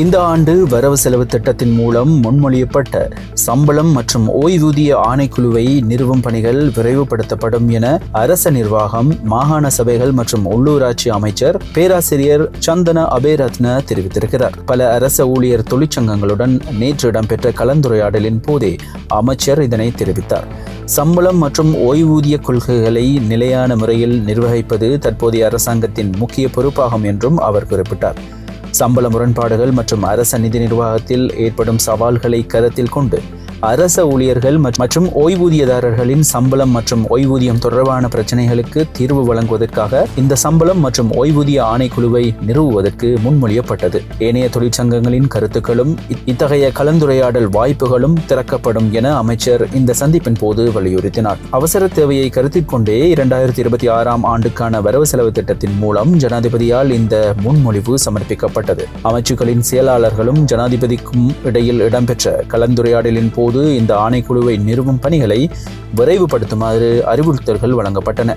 இந்த ஆண்டு வரவு செலவு திட்டத்தின் மூலம் முன்மொழியப்பட்ட சம்பளம் மற்றும் ஓய்வூதிய ஆணைக்குழுவை நிறுவும் பணிகள் விரைவுபடுத்தப்படும் என அரச நிர்வாகம் மாகாண சபைகள் மற்றும் உள்ளூராட்சி அமைச்சர் பேராசிரியர் சந்தன அபேரத்ன தெரிவித்திருக்கிறார். பல அரச ஊழியர் தொழிற்சங்கங்களுடன் நேற்று இடம்பெற்ற கலந்துரையாடலின் போதே அமைச்சர் இதனை தெரிவித்தார். சம்பளம் மற்றும் ஓய்வூதிய கொள்கைகளை நிலையான முறையில் நிர்வகிப்பது தற்போதைய அரசாங்கத்தின் முக்கிய பொறுப்பாகும் என்றும் அவர் குறிப்பிட்டார். சம்பள முரண்பாடுகள் மற்றும் அரச நிதி நிர்வாகத்தில் ஏற்படும் சவால்களை கருத்தில் கொண்டு அரச ஊழியர்கள் மற்றும் ஓய்வூதியதாரர்களின் சம்பளம் மற்றும் ஓய்வூதியம் தொடர்பான பிரச்சனைகளுக்கு தீர்வு வழங்குவதற்காக இந்த சம்பளம் மற்றும் ஓய்வூதிய ஆணைக்குழுவை நிறுவுவதற்கு முன்மொழியப்பட்டது. ஏனைய தொழிற்சங்கங்களின் கருத்துக்களும் இத்தகைய கலந்துரையாடல் வாய்ப்புகளும் திறக்கப்படும் என அமைச்சர் இந்த சந்திப்பின் போது வலியுறுத்தினார். அவசர தேவையை கருத்தில் கொண்டே இரண்டாயிரத்தி இருபத்தி ஆறாம் ஆண்டுக்கான வரவு செலவு திட்டத்தின் மூலம் ஜனாதிபதியால் இந்த முன்மொழிவு சமர்ப்பிக்கப்பட்டது. அமைச்சுக்களின் செயலாளர்களும் ஜனாதிபதிக்கும் இடையில் இடம்பெற்ற கலந்துரையாடலின் போது போது இந்த ஆணைக்குழுவை நிறுவும் பணிகளை விரைவுபடுத்துமாறு அறிவுறுத்தல்கள் வழங்கப்பட்டன.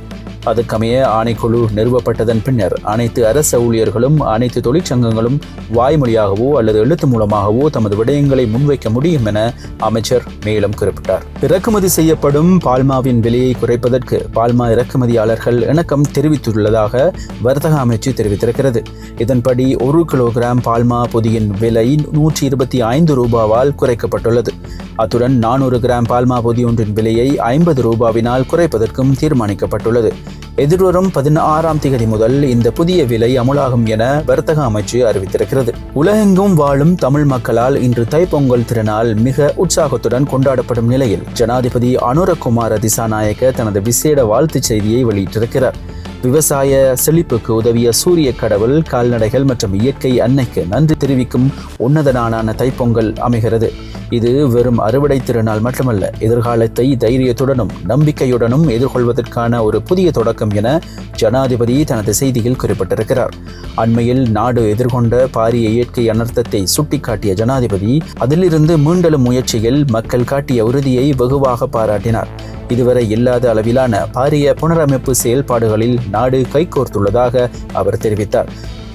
அதற்கமைய ஆணைக்குழு நிறுவப்பட்டதன் பின்னர் அனைத்து அரச ஊழியர்களும் அனைத்து தொழிற்சங்கங்களும் வாய்மொழியாகவோ அல்லது எழுத்து மூலமாகவோ தமது விடயங்களை முன்வைக்க முடியும் என அமைச்சர் மேலும் குறிப்பிட்டார். இறக்குமதி செய்யப்படும் பால்மாவின் விலையை குறைப்பதற்கு பால்மா இறக்குமதியாளர்கள் இணக்கம் தெரிவித்துள்ளதாக வர்த்தக அமைச்சு தெரிவித்திருக்கிறது. இதன்படி ஒரு கிலோகிராம் பால்மா பொதியின் விலை நூற்றி இருபத்தி ஐந்து ரூபாவால் குறைக்கப்பட்டுள்ளது. அத்துடன் நானூறு கிராம் பால்மா பொதி ஒன்றின் விலையை ஐம்பது ரூபாவினால் குறைப்பதற்கும் தீர்மானிக்கப்பட்டுள்ளது. எதிர்வரும் பதினாறாம் தேதி முதல் இந்த புதிய விலை அமுலாகும் என வர்த்தக அமைச்சு அறிவித்திருக்கிறது. உலகெங்கும் வாழும் தமிழ் மக்களால் இன்று தைப்பொங்கல் திருநாள் மிக உற்சாகத்துடன் கொண்டாடப்படும் நிலையில் ஜனாதிபதி அனுரகுமார திசாநாயக்க தனது விசேட வாழ்த்துச் செய்தியை வெளியிட்டிருக்கிறார். விவசாய செழிப்புக்கு உதவிய சூரிய கடவுள் கால்நடைகள் மற்றும் இயற்கை அன்னைக்கு நன்றி தெரிவிக்கும் உன்னத நாளான தைப்பொங்கல் அமைகிறது. இது வெறும் அறுவடை திருநாள் மட்டுமல்ல எதிர்காலத்தை தைரியத்துடனும் நம்பிக்கையுடனும் எதிர்கொள்வதற்கான ஒரு புதிய தொடக்கம் என ஜனாதிபதி தனது செய்தியில் குறிப்பிட்டிருக்கிறார். அண்மையில் நாடு எதிர்கொண்ட பாரிய இயற்கை அனர்த்தத்தை சுட்டிக்காட்டிய ஜனாதிபதி அதிலிருந்து மீண்டலும் முயற்சியில் மக்கள் காட்டிய உறுதியை வெகுவாக பாராட்டினார். இதுவரை இல்லாத அளவிலான பாரிய புனரமைப்பு செயல்பாடுகளில் நாடு கைகோர்த்துள்ளதாக அவர் தெரிவித்தார்.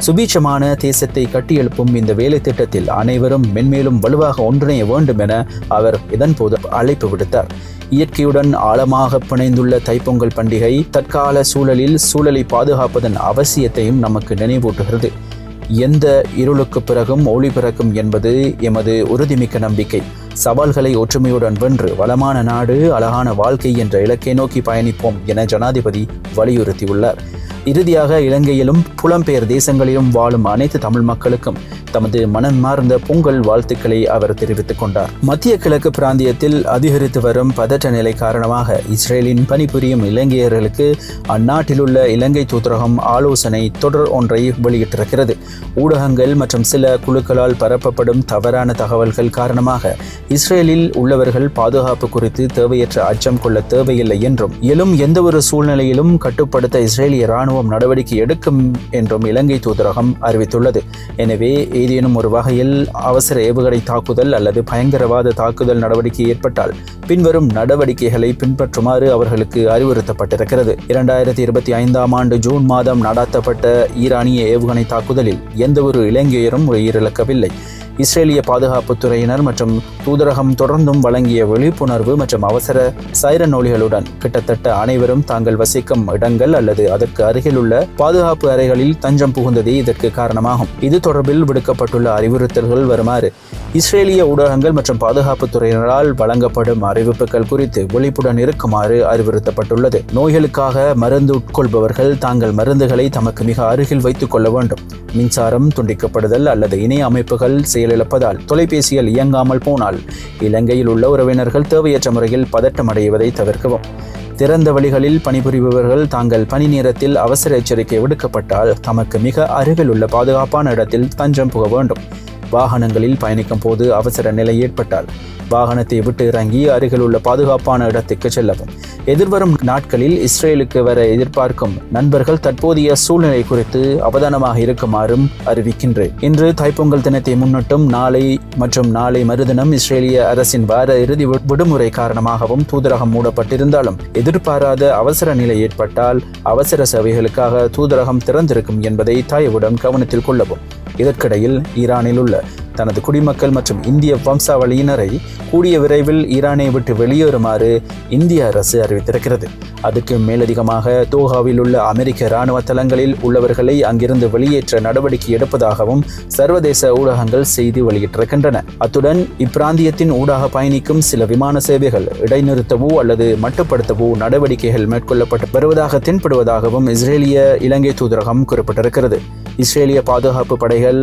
சுபீட்சமான தேசத்தை கட்டியெழுப்பும் இந்த வேலை திட்டத்தில் அனைவரும் மென்மேலும் வலுவாக ஒன்றிணைய வேண்டும் என அவர் இதன்போது அழைப்பு விடுத்தார். இயற்கையுடன் ஆழமாக பிணைந்துள்ள தைப்பொங்கல் பண்டிகை தற்கால சூழலில் சூழலை பாதுகாப்பதன் அவசியத்தையும் நமக்கு நினைவூட்டுகிறது. எந்த இருளுக்கு பிறகும் ஒளி பிறக்கும் என்பது எமது உறுதிமிக்க நம்பிக்கை. சவால்களை ஒற்றுமையுடன் வென்று வளமான நாடு அழகான வாழ்க்கை என்ற இலக்கை நோக்கி பயணிப்போம் என ஜனாதிபதி வலியுறுத்தியுள்ளார். இறுதியாக இலங்கையிலும் புலம்பெயர் தேசங்களிலும் வாழும் அனைத்து தமிழ் மக்களுக்கும் தமது மனமார்ந்த பொங்கல் வாழ்த்துக்களை அவர் தெரிவித்துக் கொண்டார். மத்திய கிழக்கு பிராந்தியத்தில் அதிகரித்து வரும் பதற்ற நிலை காரணமாக இஸ்ரேலின் பணிபுரியும் இலங்கையர்களுக்கு அந்நாட்டிலுள்ள இலங்கை தூதரகம் ஆலோசனை தொடர் ஒன்றை வெளியிட்டிருக்கிறது. ஊடகங்கள் மற்றும் சில குழுக்களால் பரப்பப்படும் தவறான தகவல்கள் காரணமாக இஸ்ரேலில் உள்ளவர்கள் பாதுகாப்பு குறித்து தேவையற்ற அச்சம் கொள்ள தேவையில்லை என்றும் எழும் எந்தவொரு சூழ்நிலையிலும் கட்டுப்படுத்த இஸ்ரேலிய ராணுவம் நடவடிக்கை எடுக்கும் என்றும் இலங்கை தூதரகம் அறிவித்துள்ளது. எனவே ஏதேனும் ஒரு வகையில் அவசர ஏவுகணை தாக்குதல் அல்லது பயங்கரவாத தாக்குதல் நடவடிக்கை ஏற்பட்டால் பின்வரும் நடவடிக்கைகளை பின்பற்றுமாறு அவர்களுக்கு அறிவுறுத்தப்பட்டிருக்கிறது. இரண்டாயிரத்தி இருபத்தி ஐந்தாம் ஆண்டு ஜூன் மாதம் நடாத்தப்பட்ட ஈரானிய ஏவுகணை தாக்குதலில் எந்தவொரு இலங்கையரும் உயிரிழக்கவில்லை. இஸ்ரேலிய பாதுகாப்பு துறையினர் மற்றும் தூதரகம் தொடர்ந்தும் வழங்கிய விழிப்புணர்வு மற்றும் அவசர சைரன் ஒலிகளுடன் கிட்டத்தட்ட அனைவரும் தாங்கள் வசிக்கும் இடங்கள் அல்லது அதற்கு அருகில் உள்ள பாதுகாப்பு அறைகளில் தஞ்சம் புகுந்ததே இதற்கு காரணமாகும். இது தொடர்பில் விடுக்கப்பட்டுள்ள அறிவுறுத்தல்கள் வருமாறு இஸ்ரேலிய ஊடகங்கள் மற்றும் பாதுகாப்பு துறையினரால் வழங்கப்படும் அறிவிப்புகள் குறித்து விழிப்புடன் இருக்குமாறு அறிவுறுத்தப்பட்டுள்ளது. நோய்களுக்காக மருந்து உட்கொள்பவர்கள் தாங்கள் மருந்துகளை தமக்கு மிக அருகில் வைத்துக் கொள்ள வேண்டும். மின்சாரம் துண்டிக்கப்படுதல் அல்லது இணைய அமைப்புகள் செயலிழப்பதால் தொலைபேசியில் இயங்காமல் போனால் இலங்கையில் உள்ள உறவினர்கள் தேவையற்ற முறையில் பதட்டமடைவதை தவிர்க்கவும். திறந்த வழிகளில் பணிபுரிபவர்கள் தாங்கள் பணி நேரத்தில் அவசர எச்சரிக்கை விடுக்கப்பட்டால் தமக்கு மிக அருகில் உள்ள பாதுகாப்பான இடத்தில் தஞ்சம் புக வேண்டும். வாகனங்களில் பயணிக்கும் போது அவசர நிலை ஏற்பட்டால் வாகனத்தை விட்டு இறங்கி அருகில் உள்ள பாதுகாப்பான இடத்துக்கு செல்லவும். எதிர்வரும் நாட்களில் இஸ்ரேலுக்கு வர எதிர்பார்க்கும் நண்பர்கள் தற்போதைய சூழ்நிலை குறித்து அவதானமாக இருக்குமாறும் அறிவிக்கின்றேன். இன்று தைப்பொங்கல் தினத்தை முன்னிட்டும் நாளை மற்றும் நாளை மறுதினம் இஸ்ரேலிய அரசின் வார இறுதி விடுமுறை காரணமாகவும் தூதரகம் மூடப்பட்டிருந்தாலும் எதிர்பாராத அவசர நிலை ஏற்பட்டால் அவசர சேவைகளுக்காக தூதரகம் திறந்திருக்கும் என்பதை தாயவுடன் கவனத்தில் கொள்ளவும். இதற்கிடையில் ஈரானில் உள்ள தனது குடிமக்கள் மற்றும் இந்திய வம்சாவளியினரை கூடிய விரைவில் ஈரானை விட்டு வெளியேறுமாறு இந்திய அரசு அறிவித்திருக்கிறது. அதுக்கு மேலதிகமாக தோஹாவில் உள்ள அமெரிக்க இராணுவ தளங்களில் உள்ளவர்களை அங்கிருந்து வெளியேற்ற நடவடிக்கை எடுப்பதாகவும் சர்வதேச ஊடகங்கள் செய்தி வெளியிட்டிருக்கின்றன. அத்துடன் இப்பிராந்தியத்தின் ஊடாக பயணிக்கும் சில விமான சேவைகள் இடைநிறுத்தவோ அல்லது மட்டுப்படுத்தவோ நடவடிக்கைகள் மேற்கொள்ளப்பட்டு வருவதாக தென்படுவதாகவும் இஸ்ரேலிய இலங்கை தூதரகம் குறிப்பிட்டிருக்கிறது. இஸ்ரேலிய பாதுகாப்பு படைகள்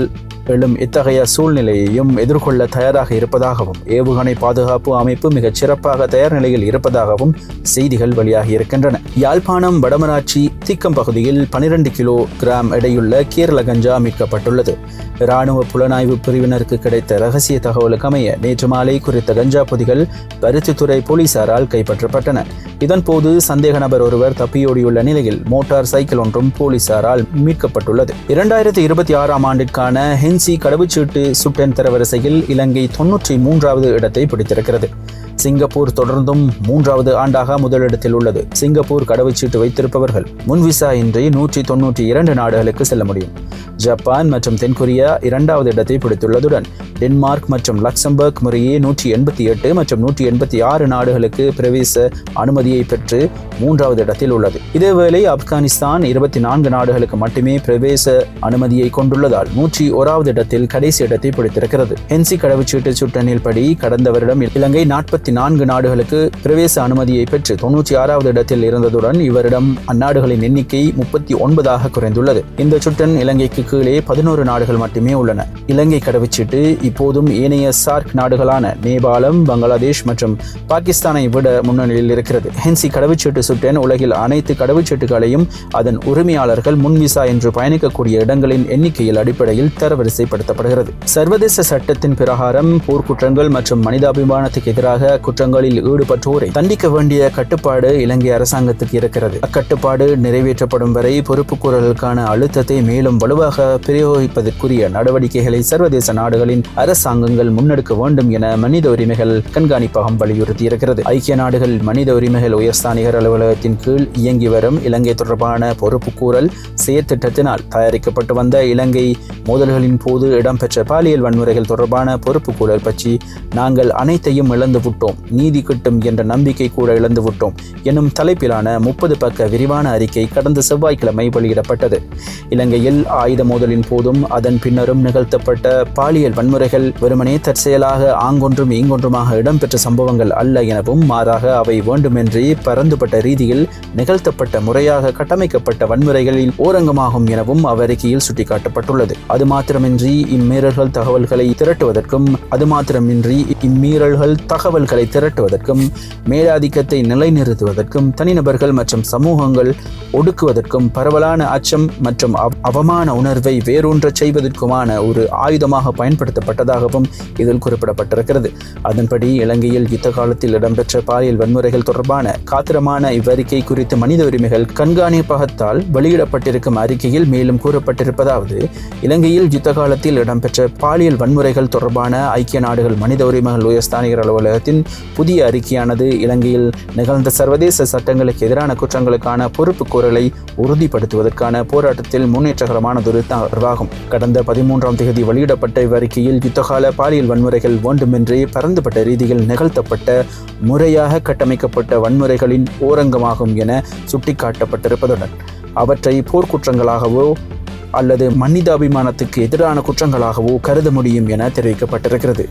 எழும் இத்தகைய சூழ்நிலையையும் எதிர்கொள்ள தயாராக இருப்பதாகவும் ஏவுகணை பாதுகாப்பு அமைப்பு மிகச் சிறப்பாக தயார் நிலையில் இருப்பதாகவும் செய்திகள் வெளியாகி இருக்கின்றன. யாழ்ப்பாணம் வடமராட்சி தீக்கம் பகுதியில் பனிரெண்டு கிலோ கிராம் எடையுள்ள கேரள கஞ்சா மீட்கப்பட்டுள்ளது. இராணுவ புலனாய்வு பிரிவினருக்கு கிடைத்த ரகசிய தகவலுக்கு அமைய நேற்று மாலை குறித்த கஞ்சா பொதிகள் பருத்தித்துறை போலீசாரால் கைப்பற்றப்பட்டன. இதன்போது சந்தேக நபர் ஒருவர் தப்பியோடியுள்ள நிலையில் மோட்டார் சைக்கிள் ஒன்றும் போலீசாரால் மீட்கப்பட்டுள்ளது. இரண்டாயிரத்தி இருபத்தி ஆறாம் ஆண்டிற்கான சி கடவுச்சீட்டு சுட்டன் தரவரிசையில் இலங்கை தொன்னூற்றி மூன்றாவது இடத்தை பிடித்திருக்கிறது. சிங்கப்பூர் தொடர்ந்தும் மூன்றாவது ஆண்டாக முதலிடத்தில் உள்ளது. சிங்கப்பூர் கடவுச்சீட்டு வைத்திருப்பவர்கள் முன்விசா இன்றி நூற்றி தொன்னூற்றி இரண்டு நாடுகளுக்கு செல்ல முடியும். ஜப்பான் மற்றும் தென்கொரியா இரண்டாவது இடத்தை பிடித்துள்ளதுடன் டென்மார்க் மற்றும் லக்சம்பர்க் முறையே நூற்றி எண்பத்தி எட்டு மற்றும் நூற்றி எண்பத்தி ஆறு நாடுகளுக்கு பிரவேச அனுமதியை பெற்று மூன்றாவது இடத்தில் உள்ளது. இதேவேளை ஆப்கானிஸ்தான் இருபத்தி நான்கு நாடுகளுக்கு மட்டுமே பிரவேச அனுமதியை கொண்டுள்ளதால் நூற்றி ஓராவது இடத்தில் கடைசி இடத்தை பிடித்திருக்கிறது. ஹென்சி கடவுச்சீட்டு சுட்டனில் படி கடந்த வருடம் இலங்கை நாற்பத்தி நான்கு நாடுகளுக்கு பிரவேச அனுமதியை பெற்று தொன்னூற்றி ஆறாவது இடத்தில் இருந்ததுடன் இவரிடம் அந்நாடுகளின் எண்ணிக்கை முப்பத்தி ஒன்பதாக குறைந்துள்ளது. இந்த சுட்டன் இலங்கைக்கு கீழே பதினோரு நாடுகள் மட்டுமே உள்ளன. இலங்கை கடவுச்சீட்டு இப்போதும் ஏனைய சார்க் நாடுகளான நேபாளம் பங்களாதேஷ் மற்றும் பாகிஸ்தானை விட முன்னணியில் இருக்கிறது. ஹென்சி கடவுச்சீட்டு சுட்டேன் உலகில் அனைத்து கடவுச்சீட்டுகளையும் அதன் உரிமையாளர்கள் முன்விசா என்று பயணிக்கக்கூடிய இடங்களின் எண்ணிக்கையில் அடிப்படையில் தரவரிசைப்படுத்தப்படுகிறது. சர்வதேச சட்டத்தின் பிரகாரம் போர்க்குற்றங்கள் மற்றும் மனிதாபிமானத்துக்கு எதிராக குற்றங்களில் ஈடுபட்டோரை தண்டிக்க வேண்டிய கட்டுப்பாடு இலங்கை அரசாங்கத்துக்கு இருக்கிறது. அக்கட்டுப்பாடு நிறைவேற்றப்படும் வரை பொறுப்புக்கூறலுக்கான அழுத்தத்தை மேலும் வலுவாக பிரயோகிப்பதற்குரிய நடவடிக்கைகளை சர்வதேச நாடுகளின் அரசாங்கங்கள் முன்னெடுக்க வேண்டும் என மனித உரிமைகள் கண்காணிப்பகம் வலியுறுத்தியிருக்கிறது. ஐக்கிய நாடுகள் மனித உரிமைகள் உயர்ஸ்தானிகர் அலுவலகத்தின் கீழ் இயங்கி வரும் இலங்கை தொடர்பான பொறுப்புக்கூறல் செயற்திட்டத்தினால் தயாரிக்கப்பட்டு வந்த இலங்கை மோதல்களின் போது இடம்பெற்ற பாலியல் வன்முறைகள் தொடர்பான பொறுப்புக்கூறல் பற்றி நாங்கள் அனைத்தையும் இழந்து விட்டோம். நீதி கிட்டும் என்ற நம்பிக்கை கூட இழந்து விட்டோம் எனும் தலைப்பிலான முப்பது பக்க விரிவான அறிக்கை கடந்த செவ்வாய்க்கிழமை வெளியிடப்பட்டது. இலங்கையில் ஆயுதம் மோதலின் போதும் அதன் பின்னரும் நிகழ்த்தப்பட்ட பாலியல் வன்முறைகள் வெறுமனே தற்செயலாக ஆங்கொன்றும் இங்கொன்றுமாக இடம்பெற்ற சம்பவங்கள் அல்ல எனவும் மாறாக அவை வேண்டுமென்றே பரந்துபட்ட ரீதியில் நிகழ்த்தப்பட்ட முறையாக கட்டமைக்கப்பட்ட வன்முறைகளில் ஓரங்கமாகும் எனவும் அவ்வறிக்கையில் சுட்டிக்காட்டப்பட்டுள்ளது. அது மாத்திரமின்றி இம்மீறல்கள் தகவல்களை திரட்டுவதற்கும் அது மாத்திரமின்றி இம்மீறல்கள் தகவல்களை திரட்டுவதற்கும் மேலாதிக்கத்தை நிலைநிறுத்துவதற்கும் தனிநபர்கள் மற்றும் சமூகங்கள் ஒடுக்குவதற்கும் பரவலான அச்சம் மற்றும் அவமான உணர்வு வேரூன்றச் செய்வதற்குமான ஒரு ஆயுதமாக பயன்படுத்தப்பட்டதாகவும் இதில் குறிப்பிடப்பட்டிருக்கிறது. அதன்படி இலங்கையில் யுத்த காலத்தில் இடம்பெற்ற பாலியல் வன்முறைகள் தொடர்பான காத்திரமான இவ்வறிக்கை குறித்து மனித உரிமைகள் கண்காணிப்பகத்தால் வெளியிடப்பட்டிருக்கும் அறிக்கையில் மேலும் கூறப்பட்டிருப்பதாவது இலங்கையில் யுத்த காலத்தில் இடம்பெற்ற பாலியல் வன்முறைகள் தொடர்பான ஐக்கிய நாடுகள் மனித உரிமைகள் உயர்ஸ்தானிகர் அலுவலகத்தின் புதிய அறிக்கையானது இலங்கையில் நிகழ்ந்த சர்வதேச சட்டங்களுக்கு எதிரான குற்றங்களுக்கான பொறுப்பு கூறலை உறுதிப்படுத்துவதற்கான போராட்டத்தில் முன்னேற்றகரமானதொரு தகவலாகும் கடந்த பதிமூன்றாம் தேதி வெளியிடப்பட்ட இவ்வறிக்கையில் யுத்தகால பாலியல் வன்முறைகள் வேண்டுமென்றே பரந்துபட்ட ரீதியில் நிகழ்த்தப்பட்ட முறையாக கட்டமைக்கப்பட்ட வன்முறைகளின் ஓரங்கமாகும் என சுட்டிக்காட்டப்பட்டிருப்பதுடன் அவற்றை போர்க்குற்றங்களாகவோ அல்லது மனிதாபிமானத்துக்கு எதிரான குற்றங்களாகவோ கருத முடியும் என தெரிவிக்கப்பட்டிருக்கிறது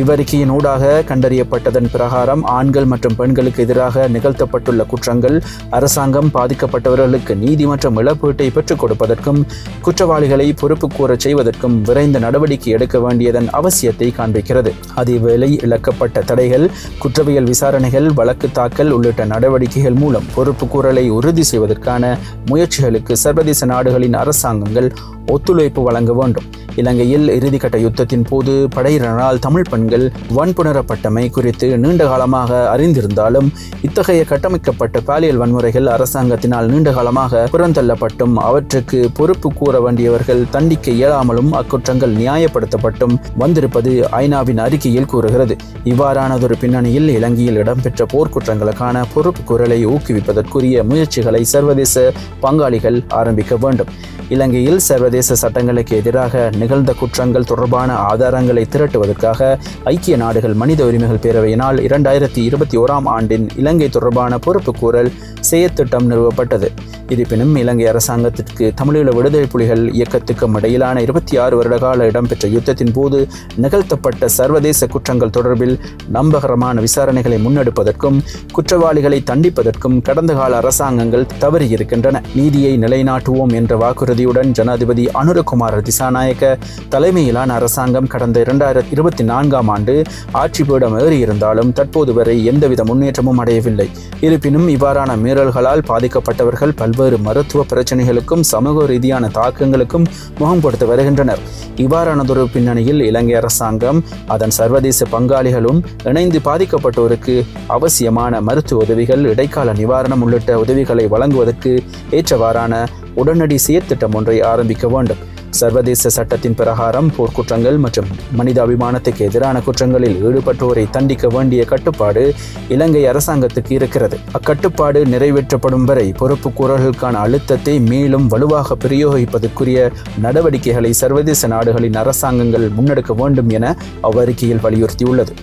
இவ்வறிக்கையின் ஊடாக கண்டறியப்பட்டதன் பிரகாரம் ஆண்கள் மற்றும் பெண்களுக்கு எதிராக நிகழ்த்தப்பட்டுள்ள குற்றங்கள் அரசாங்கம் பாதிக்கப்பட்டவர்களுக்கு நீதி மற்றும் இழப்பீட்டை பெற்றுக் கொடுப்பதற்கும் குற்றவாளிகளை பொறுப்பு கூறச் செய்வதற்கும் விரைந்த நடவடிக்கை எடுக்க வேண்டியதன் அவசியத்தை காண்பிக்கிறது. அதேவேளை இழக்கப்பட்ட தடைகள் குற்றவியல் விசாரணைகள் வழக்கு தாக்கல் உள்ளிட்ட நடவடிக்கைகள் மூலம் பொறுப்பு கூறலை உறுதி செய்வதற்கான முயற்சிகளுக்கு சர்வதேச நாடுகளின் அரசாங்கங்கள் ஒத்துழைப்பு வழங்க வேண்டும். இலங்கையில் இறுதிக்கட்ட யுத்தத்தின் போது படையினரால் தமிழ் பெண்கள் வன்புணரப்பட்டமை குறித்து நீண்ட காலமாக அறிந்திருந்தாலும் இத்தகைய கட்டமைக்கப்பட்ட பாலியல் வன்முறைகள் அரசாங்கத்தினால் நீண்ட காலமாக புறந்தள்ளப்பட்டும் அவற்றுக்கு பொறுப்பு கூற வேண்டியவர்கள் தண்டிக்க இயலாமலும் அக்குற்றங்கள் நியாயப்படுத்தப்பட்டும் வந்திருப்பது ஐநாவின் அறிக்கையில் கூறுகிறது. இவ்வாறானதொரு பின்னணியில் இலங்கையில் இடம்பெற்ற போர்க்குற்றங்களுக்கான பொறுப்பு குரலை ஊக்குவிப்பதற்குரிய முயற்சிகளை சர்வதேச பங்காளிகள் ஆரம்பிக்க வேண்டும். இலங்கையில் சர்வதேச சட்டங்களுக்கு எதிராக நிகழ்ந்த குற்றங்கள் தொடர்பான ஆதாரங்களை திரட்டுவதற்காக ஐக்கிய நாடுகள் மனித உரிமைகள் பேரவையினால் இரண்டாயிரத்தி இருபத்தி ஓராம் ஆண்டின் இலங்கை தொடர்பான பொறுப்புக்கூறல் செயற்திட்டம் நிறுவப்பட்டது. இருப்பினும் இலங்கை அரசாங்கத்திற்கு தமிழீழ விடுதலை புலிகள் இயக்கத்துக்கும் இடையிலான இருபத்தி ஆறு வருடகால இடம்பெற்ற யுத்தத்தின் போது நிகழ்த்தப்பட்ட சர்வதேச குற்றங்கள் தொடர்பில் நம்பகரமான விசாரணைகளை முன்னெடுப்பதற்கும் குற்றவாளிகளை தண்டிப்பதற்கும் கடந்த கால அரசாங்கங்கள் தவறியிருக்கின்றன. நீதியை நிலைநாட்டுவோம் என்ற வாக்குறுதி வாக்குறுதியுடன் ஜனாதிபதி அனுரகுமார் திசாநாயக்க தலைமையிலான அரசாங்கம் கடந்த இரண்டாயிரத்தி இருபத்தி நான்காம் ஆண்டு ஆட்சி பீடம் ஏறியிருந்தாலும் தற்போது வரை எந்தவித முன்னேற்றமும் அடையவில்லை. இருப்பினும் இவ்வாறான மீறல்களால் பாதிக்கப்பட்டவர்கள் பல்வேறு மருத்துவ பிரச்சனைகளுக்கும் சமூக ரீதியான தாக்கங்களுக்கும் முகம் கொடுத்து வருகின்றனர். இவ்வாறானதொரு பின்னணியில் இலங்கை அரசாங்கம் அதன் சர்வதேச பங்காளிகளும் இணைந்து பாதிக்கப்பட்டோருக்கு அவசியமான மருத்துவ உதவிகள் இடைக்கால நிவாரணம் உள்ளிட்ட உதவிகளை வழங்குவதற்கு ஏற்றவாறான உடனடி செயற்திட்டம் ஒன்றை ஆரம்பிக்க வேண்டும். சர்வதேச சட்டத்தின் பிரகாரம் போர்க்குற்றங்கள் மற்றும் மனிதாபிமானத்துக்கு எதிரான குற்றங்களில் ஈடுபட்டோரை தண்டிக்க வேண்டிய கட்டுப்பாடு இலங்கை அரசாங்கத்துக்கு இருக்கிறது. அக்கட்டுப்பாடு நிறைவேற்றப்படும் வரை பொறுப்பு கூறல்களுக்கான அழுத்தத்தை மேலும் வலுவாக பிரயோகிப்பதற்குரிய நடவடிக்கைகளை சர்வதேச நாடுகளின் அரசாங்கங்கள் முன்னெடுக்க வேண்டும் என அவ்வறிக்கையில் வலியுறுத்தியுள்ளது.